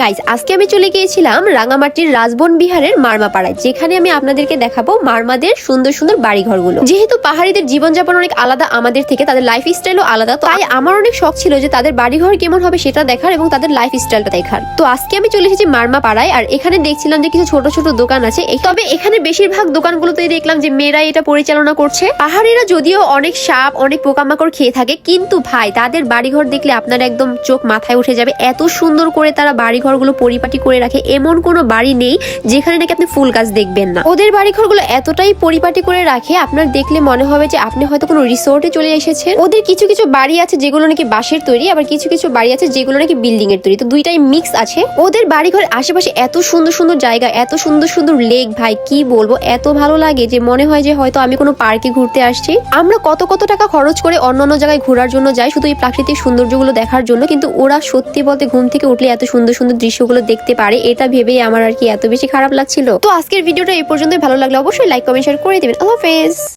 Guys আজকে আমি চলে গিয়েছিলাম রাঙামাটির রাজবন বিহারের মারমাপাড়ায়, যেখানে আমি আপনাদেরকে দেখাবো মারমাদের সুন্দর সুন্দর বাড়িঘরগুলো। যেহেতু পাহাড়িদের জীবনযাপন অনেক আলাদা আমাদের থেকে, তাদের লাইফ স্টাইলও আলাদা তাই আমার অনেক শখ ছিল যে তাদের বাড়িঘর কেমন হবে সেটা দেখার এবং তাদের লাইফ স্টাইলটা দেখার। তো আজকে আমি চলে এসেছি মারমা পাড়ায় আর এখানে দেখছিলাম যে কিছু ছোট ছোট দোকান আছে। তবে এখানে বেশিরভাগ দোকানগুলোতেই দেখলাম যে মেয়েরাই এটা পরিচালনা করছে। পাহাড়িরা যদিও অনেক সাপ, অনেক পোকামাকড় খেয়ে থাকে, কিন্তু ভাই, তাদের বাড়িঘর দেখলে আপনার একদম চোখ মাথায় উঠে যাবে, এত সুন্দর করে তারা বাড়িঘরগুলো পরিপাটি করে রাখে, এমন কোনো বাড়ি নেই যেখানে নাকি আপনি ফুল গাছ দেখবেন না। ওদের বাড়িঘরগুলো এতটাই পরিপাটি করে রাখে, আপনার দেখলে মনে হবে যে আপনি হয়তো কোনো রিসোর্টে চলে এসেছেন। ওদের কিছু কিছু বাড়ি আছে যেগুলো নাকি বাঁশের তৈরি, আবার কিছু কিছু বাড়ি আছে যেগুলো নাকি বিল্ডিং এর তৈরি। তো দুইটাই মিক্স আছে। ওদের বাড়িঘর আশেপাশে এত সুন্দর সুন্দর জায়গা, এত সুন্দর সুন্দর লেক ভাই, কি বলব? এত ভালো লাগে যে মনে হয় যে হয়তো আমি কোনো পার্কে ঘুরতে আসছি। আমরা কত কত টাকা খরচ করে অন্য অন্য জায়গায় ঘোরার জন্য যাই শুধু এই প্রাকৃতিক সৌন্দর্যগুলো দেখার জন্য, কিন্তু ওরা সত্যি বলতে ঘুম থেকে উঠলে এত সুন্দর সুন্দর দৃশ্যগুলো দেখতে পারে, এটা ভেবেই আমার আর কি এত বেশি খারাপ লাগছিল। তো আজকের ভিডিওটা এই পর্যন্তই। ভালো লাগলে অবশ্যই লাইক কমেন্ট শেয়ার করে দেবেন। আল্লাহ